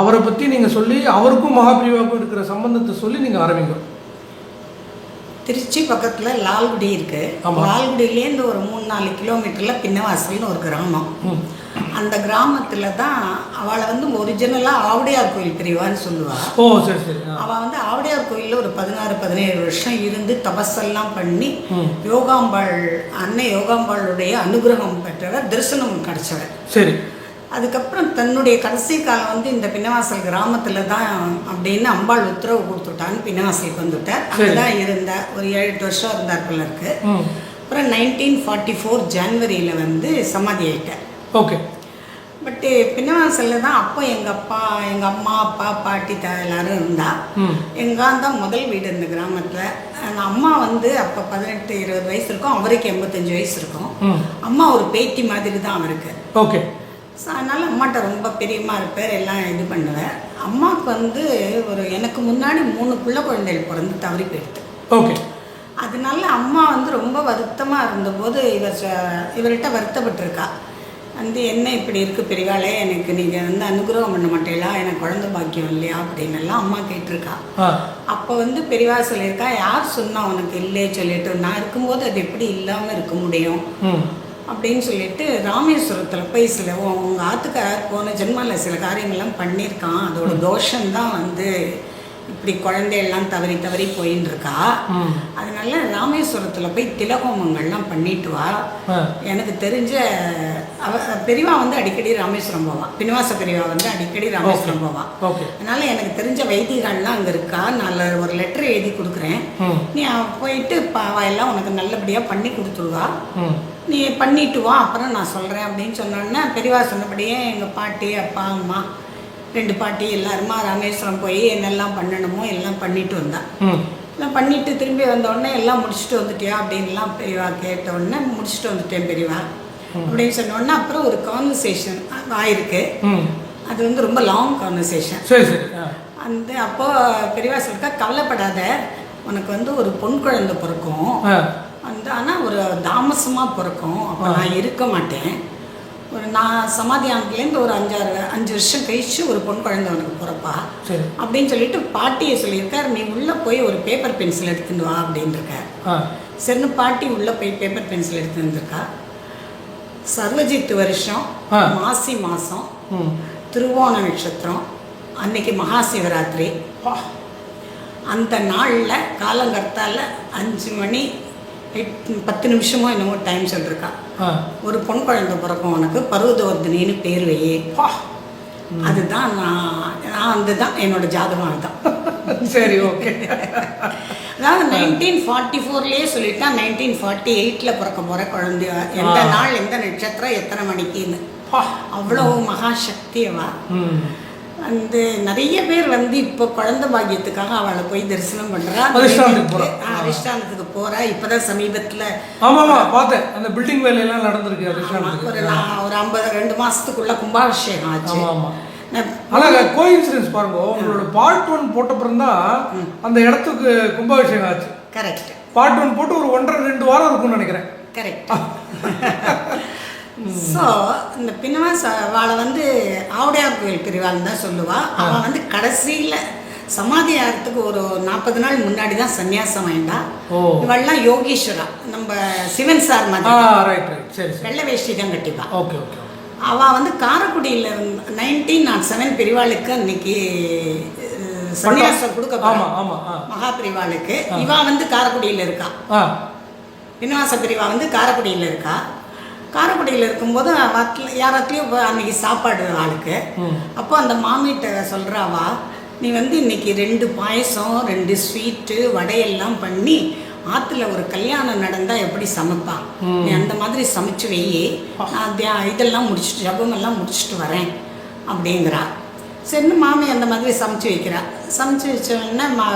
அவரை பற்றி நீங்கள் சொல்லி அவருக்கும் மகாபிரிவாவுக்கும் இருக்கிற சம்பந்தத்தை சொல்லி நீங்கள் ஆரம்பிங்க. திருச்சி பக்கத்தில் லால்குடி இருக்கு. ஆமா. லால்குடியிலேருந்து ஒரு மூணு நாலு கிலோமீட்டரில் பின்னவாசல்னு ஒரு கிராமம். அந்த கிராமத்தில் தான் அவளை வந்து ஒரிஜினலாக ஆவுடையார் கோயில் பிரிவான்னு சொல்லுவாள் ஓ சரி சரி. அவள் வந்து ஆவுடையார் கோயிலில் ஒரு பதினாறு பதினேழு வருஷம் இருந்து தபஸெல்லாம் பண்ணி. யோகாம்பாள் அன்னை யோகாம்பாளுடைய அனுகிரகம் பெற்றவர் தரிசனம் கிடைச்சவர். சரி. அதுக்கப்புறம் தன்னுடைய கடைசி காலம் வந்து இந்த பின்னவாசல் கிராமத்தில் தான் அப்படின்னு அம்பாள் உத்தரவு கொடுத்துட்டான்னு பின்னவாசலுக்கு வந்துட்டார். அங்கே தான் இருந்தார் ஒரு ஏழு எட்டு வருஷம் இருந்தார் போல இருக்கு. அப்புறம் நைன்டீன் ஃபார்ட்டி ஃபோர் ஜான்வரியில் வந்து சமாதி ஆயிட்டார். ஓகே. பட்டு பின்னவாசலில் தான் அப்போ எங்கள் அப்பா எங்கள் அம்மா அப்பா பாட்டி தா எல்லாரும் இருந்தா. ம். எங்கள் தான் முதல் வீடு இந்த கிராமத்தில். அந்த அம்மா வந்து அப்போ பதினெட்டு இருபது வயசு இருக்கும் அவருக்கு எண்பத்தஞ்சு வயசு இருக்கும். அம்மா ஒரு பேத்தி மாதிரி தான் அவருக்கு. ஓகே. ஸோ அதனால் அம்மாட்ட ரொம்ப பிரியமாக இருப்பார் எல்லாம் இது பண்ணுவேன். அம்மாவுக்கு வந்து ஒரு எனக்கு முன்னாடி மூணு பிள்ளை குழந்தைகள் பிறந்து தவறி போயிடுது. ஓகே. அதனால அம்மா வந்து ரொம்ப வருத்தமாக இருந்தபோது இவர் இவர்கிட்ட வருத்தப்பட்டிருக்கா. வந்து என்ன இப்படி இருக்குது பெரியவாளே எனக்கு நீங்கள் வந்து அனுகிரகம் பண்ண மாட்டீங்களா? எனக்கு குழந்தை பாக்கியம் இல்லையா? அப்படின்னு எல்லாம் அம்மா கேட்டிருக்கா. அப்போ வந்து பெரியவா சொல்லியிருக்கா யார் சொன்னா உனக்கு இல்லையே? சொல்லிட்டு நான் இருக்கும்போது அது எப்படி இல்லாமல் இருக்க முடியும்? அப்படின்னு சொல்லிட்டு ராமேஸ்வரத்தில் போய் சில உ- உங்க ஆத்துக்கார் போன ஜென்மாவில் சில காரியங்கள்லாம் பண்ணியிருக்கான். அதோட தோஷம்தான் வந்து இப்படி குழந்தையெல்லாம் தவறி தவறி போயின்னு இருக்கா அதனால ராமேஸ்வரத்தில் போய் திலகோமங்கள்லாம் பண்ணிட்டு வா. எனக்கு தெரிஞ்ச அவ பெரியவா வந்து அடிக்கடி ராமேஸ்வரம் போவான் பின்வாச பெரியவா வந்து அடிக்கடி ராமேஸ்வரம் போவான் அதனால எனக்கு தெரிஞ்ச வைத்தியர்கள்லாம் அங்கே இருக்கா? நான் அதுல ஒரு லெட்டர் எழுதி கொடுக்குறேன். நீ போயிட்டு பாவா எல்லாம் உனக்கு நல்லபடியாக பண்ணி கொடுத்துருவா நீ பண்ணிட்டு வா அப்புறம் நான் சொல்கிறேன் அப்படின்னு சொன்னோன்னே பெரியவா சொன்னபடியே எங்கள் பாட்டி அப்பா அம்மா ரெண்டு பாட்டி எல்லாருமா ராமேஸ்வரம் போய் என்னெல்லாம் பண்ணணுமோ எல்லாம் பண்ணிட்டு வந்தா. ம். எல்லாம் பண்ணிட்டு திரும்பி வந்த உடனே எல்லாம் முடிச்சுட்டு வந்துட்டியா அப்படின்லாம் பெரியவா கேட்ட உடனே முடிச்சுட்டு வந்துட்டேன் பெரியவா. அப்படின்னு சொன்ன உடனே அப்புறம் ஒரு கான்வர்சேஷன் ஆயிருக்கு. அது வந்து ரொம்ப லாங் கான்வர்சேஷன் அந்த அப்போ பெரியவா சொல்லிருக்கா கவலைப்படாத உனக்கு வந்து ஒரு பொன் குழந்தை பிறக்கும். ஆ. வந்து ஆனால் ஒரு தாமசமாக பிறக்கும். அப்போ நான் இருக்க மாட்டேன். ஒரு நான் சமாதியானத்துலேருந்து ஒரு அஞ்சாறு அஞ்சு வருஷம் கழிச்சு ஒரு பொன் குழந்தை உனக்கு பிறப்பா. சரி. அப்படின்னு சொல்லிட்டு பாட்டியை சொல்லியிருக்கார் நீ உள்ளே போய் ஒரு பேப்பர் பென்சில் எடுத்துட்டு வா ஆ. சரின்னு பாட்டி உள்ளே போய் பேப்பர் பென்சில் எடுத்து வந்திருக்கா. சர்வஜித் வருஷம். மாசி மாதம் ம். திருவோண நட்சத்திரம் அன்னைக்கு மகா சிவராத்திரி அந்த நாளில் காலங்கர்த்தால அஞ்சு மணி எட் பத்து நிமிஷமோ என்னமோ டைம் சொல்லிருக்கா. ஆ ஒரு பொன் குழந்தை பிறக்கும் உனக்கு பருவதவர்தினின்னு பேர் வையே அதுதான் நான் நான் அதுதான் என்னோட ஜாதகம் அதுதான். சரி ஓகே. அதாவது நைன்டீன் ஃபார்ட்டி ஃபோர்லேயே சொல்லிட்டா நைன்டீன் ஃபார்ட்டி எயிட்டில் பிறக்க போகிற குழந்தை. எந்த. நாள் எந்த நட்சத்திரம் எத்தனை மணிக்குன்னு. அவ்வளோ மகாசக்தி அவ. ம் வந்து நிறைய பேர் வந்து இப்போ குழந்தை பாக்கியத்துக்காக அவளை போய் தரிசனம் பண்றா. அதிஷ்டானத்துக்கு. ஆ, அதிஷ்டானத்துக்கு போறா. இப்பதான் சமீபத்துல ஆமா ஆமா பார்த்தேன். அந்த பில்டிங் வேலையெல்லாம் நடந்திருக்கு ஆமா, ஒரு ஒரு ஐம்பது ரெண்டு மாசத்துக்குள்ள கும்பாபிஷேகம் ஆச்சு. ஆமா ஆமா நான் ஆனா கோயின்சிடன்ஸ் பாருங்க. உங்களோட பார்ட் ஒன் போட்ட அப்புறம் தான் அந்த இடத்துக்கு கும்பாபிஷேகம் ஆச்சு. கரெக்ட் பார்ட் ஒன் போட்டு ஒரு ஒன்றரை ரெண்டு வாரம் இருக்கும்னு நினைக்கிறேன். கரெக்ட் ஸோ இந்த பின்னவாச அவளை வந்து ஆவுடையார் கோயில் பிரிவாள்னு தான் சொல்லுவா. அவன் வந்து கடைசியில் சமாதி ஆகிறதுக்கு ஒரு நாற்பது நாள் முன்னாடி தான் சன்னியாசம் ஓ. இவள்லாம் யோகீஸ்வரா. நம்ம சிவன் சார் மாதிரி. வெள்ளை வேஷ்டி தான் கட்டிப்பா. ஓகே ஓகே அவள் வந்து காரைக்குடியில் இருந்த நைன்டீன் நாட் செவன் பிரிவாளுக்கு அன்னைக்கு சன்னியாசம் கொடுக்க மகா பிரிவாளுக்கு. இவா வந்து காரைக்குடியில் இருக்கா. ஆ. வினவாச பிரிவா வந்து காரைக்குடியில் இருக்கா. காரைக்குடியில் இருக்கும்போது அவத்துல யாராத்துலேயும் இப்போ அன்னைக்கு சாப்பாடு ஆளுக்கு. அப்போ அந்த மாமிகிட்ட சொல்கிறாவா நீ வந்து இன்னைக்கு ரெண்டு பாயசம் ரெண்டு ஸ்வீட்டு வடையெல்லாம் பண்ணி ஆற்றுல ஒரு கல்யாணம் நடந்தால் எப்படி சமைப்பா? நீ அந்த மாதிரி சமைச்சு வையி இதெல்லாம் முடிச்சுட்டு ஜபமெல்லாம் முடிச்சுட்டு வரேன். அப்படிங்கிறா. சரின்னு மாமி அந்த மாதிரி சமைச்சு வைக்கிறா. சமைச்சு வச்ச உடனே மா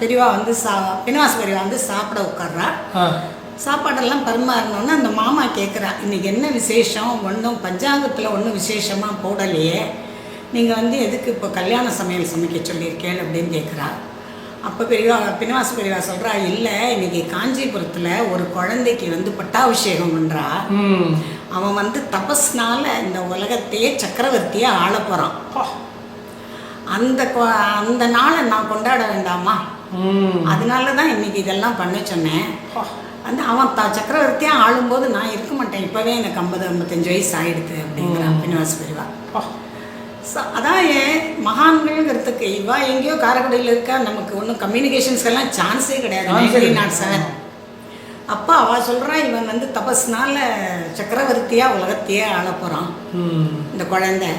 பெரியவா வந்து சா பினவாச பெரியவா வந்து சாப்பிட உட்கார்றா. சாப்பாடெல்லாம் பரிமாறினோன்னே அந்த மாமா கேட்குறா இன்னைக்கு என்ன விசேஷம்? ஒன்றும் பஞ்சாங்கத்தில் ஒன்றும் விசேஷமாக போடலையே. நீங்கள் வந்து எதுக்கு இப்போ கல்யாண சமையல் சமைக்க சொல்லியிருக்கேன் அப்படின்னு கேட்குறா அப்போ பெரியவா பினவாச பெரியவா சொல்கிறா இல்லை இன்னைக்கு காஞ்சிபுரத்தில் ஒரு குழந்தைக்கு வந்து பட்டாபிஷேகம் பண்ணுறா அவன் வந்து தபஸ்னால இந்த உலகத்தையே சக்கரவர்த்தியை ஆள போகிறான் அந்த அந்த நாளை நான் கொண்டாட வேண்டாமா? அதனால தான் இன்னைக்கு இதெல்லாம் பண்ண சொன்னேன். வந்து அவன் த சக்கரவர்த்தியாக ஆளும்போது நான் இருக்க மாட்டேன். இப்போவே எனக்கு ஐம்பது ஐம்பத்தஞ்சு வயசு ஆயிடுது அப்படிங்கிறான் பின்வாச பெரியவா அதான் ஏன் மகான்கள்ங்கிறதுக்கு இவா எங்கேயோ காரைக்குடியில் இருக்கா நமக்கு ஒன்றும் கம்யூனிகேஷன்ஸ்க்கெல்லாம் சான்ஸே கிடையாது. நாட். செவன் அப்பா அவ சொல்றா இவன் வந்து தபஸ்னால சக்கரவர்த்தியா உலகத்தையே ஆள போறான். ம். இந்த குழந்தை.